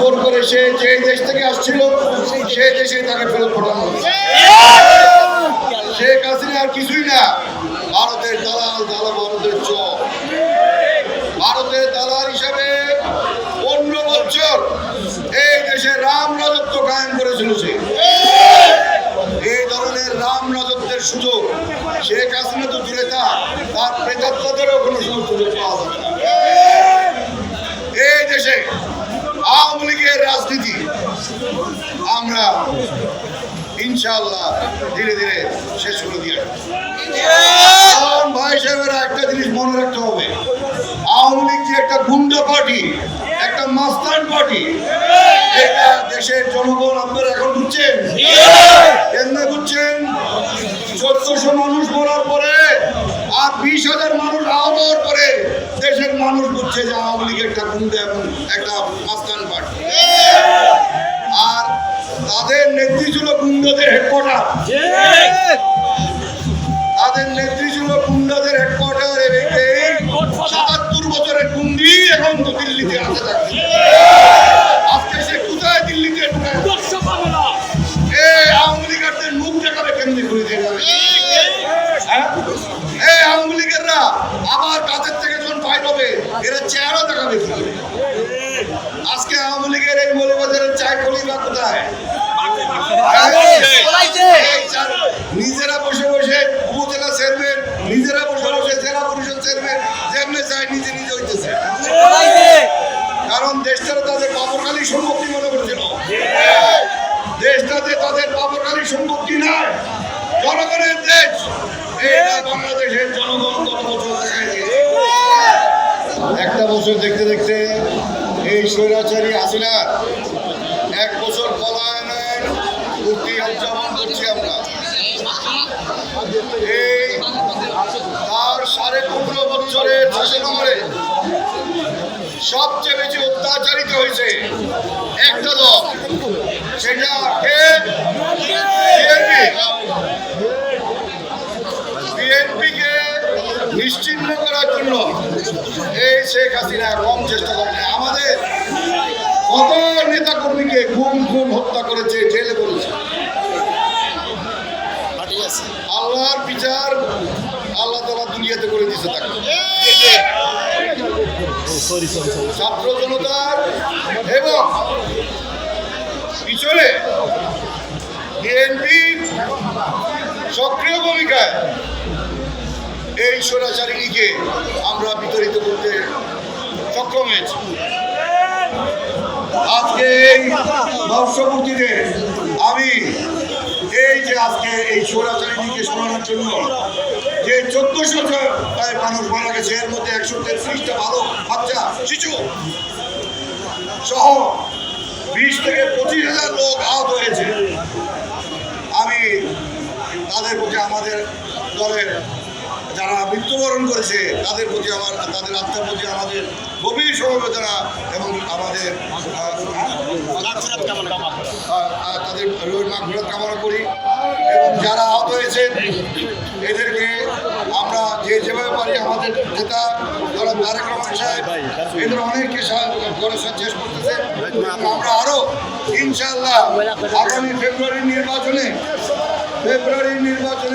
Vote করে সে যে দেশ থেকে আসছিল, সেই দেশে তাকে ফেরত পাঠানো। শেখ হাসিনা আর কিছুই না। ভারতের দালাল দালাল ভারতের চ। ভারতের দালাল হিসাবে পনেরো বছর এই দেশে রাম রাজত্ব কায়েম করে চলেছে। এই ধরনের রাম রাজত্বের সুযোগ শেখ হাসিনা তো দূরে থাক, তার প্রেতাত্মাদেরও কোনো সুযোগ পাওয়া যাবে না। এই দেশে আওয়ামী লীগের রাজনীতি। আমরা ইনশাল্লাহ ধীরে ধীরে শেষ করে দিয়ে। কারণ ভাই সাহেবেরা একটা জিনিস মনে রাখতে হবে। আওয়ামী লীগ যে একটা গুন্ডা পার্টি একটা মাস্তান পার্টি এটা দেশের জনগণ আপনারা এখন বুঝছেন? কেন্দ্রে বুঝছেন? চোদ্দশো মানুষ মরার পরে আর বিশ হাজার মানুষ আহত হওয়ার পরে দেশের মানুষ বুঝছে যে আওয়ামী লীগ একটা গুন্ডা এবং একটা মাস্তান পার্টি। আর তাদের নেত্রী ছিল গুন্ডাদের হেডকোয়ার্টার তাদের নেত্রী ছিল গুন্ডাদের হেডকোয়ার্টার সাতাত্তর বছরের গুন্ডি এখন দিল্লিতে আসতে থাকে আবার কাদের থেকে যখন ফাইট হবে, এরা চেহারা দেখাবে আজকে আওয়ামী লীগের এই মৌলবাজারের চাই কলিরা কোথায়? নিজেরা বসে বসে উপজেলা চেয়ারম্যান নিজেরা বসে বসে জেলা পরিষদ চেয়ারম্যান যেমনি চায় নিজে নিজে হইতেছে। কারণ দেশটা তাদের পাপরকালী সম্পত্তি মনে করছিল। দেশটাতে তাদের পাপরকালী সম্পত্তি নাই। জনগণের দেশ বছর দেখতে দেখতে এই স্বৈরাচারী হাসিনা এক বছর পলায়নের পূর্তি উদযাপন করছি আমরা। এই তার সাড়ে পনেরো বছরের শাসনামলে সবচেয়ে বেশি অত্যাচারিত হয়েছে একটা দল, সেটা নিশ্চিহ্ন করার জন্য এই শেখ হাসিনা কম চেষ্টা করে আমাদের কত নেতা কর্মীকে গুম খুন, হত্যা করেছে, জেলে করেছে আল্লাহর বিচার আল্লাহ তালা দুনিয়াতে করে দিছে তাকে। ছাত্র জনতার এবং পিছনে বিএনপি সক্রিয় ভূমিকায় এই স্বৈরাচারিণীকে আমরা বিতরিত করতে সক্ষম হয়েছি। আজকে এই বর্ষপূর্তিতে আমি এই যে আজকে এই স্বৈরাচারিণীকে শোনানোর জন্য যে চোদ্দশো মানুষ মারা গেছে, এর মধ্যে একশো তেত্রিশটা ভালো বাচ্চা, শিশু সহ বিশ থেকে পঁচিশ হাজার লোক আহত হয়েছে। আমি তাদের প্রতি আমাদের দলের যারা মৃত্যুবরণ করেছে, তাদের প্রতি আমার, তাদের আত্মার প্রতি আমাদের গভীর সমবেদনা এবং আমাদের তাদের মাঘফিরত কামনা করি। এবং যারা আহত হয়েছেন, এদেরকে আমরা যে যেভাবে পারি আমাদের নেতা ধরো তারেক রহমান সাহেব, এদের অনেককে চেষ্টা করতেছে। আমরা আরও ইনশাল্লাহ আগামী ফেব্রুয়ারির নির্বাচনে ফেব্রুয়ারির নির্বাচনে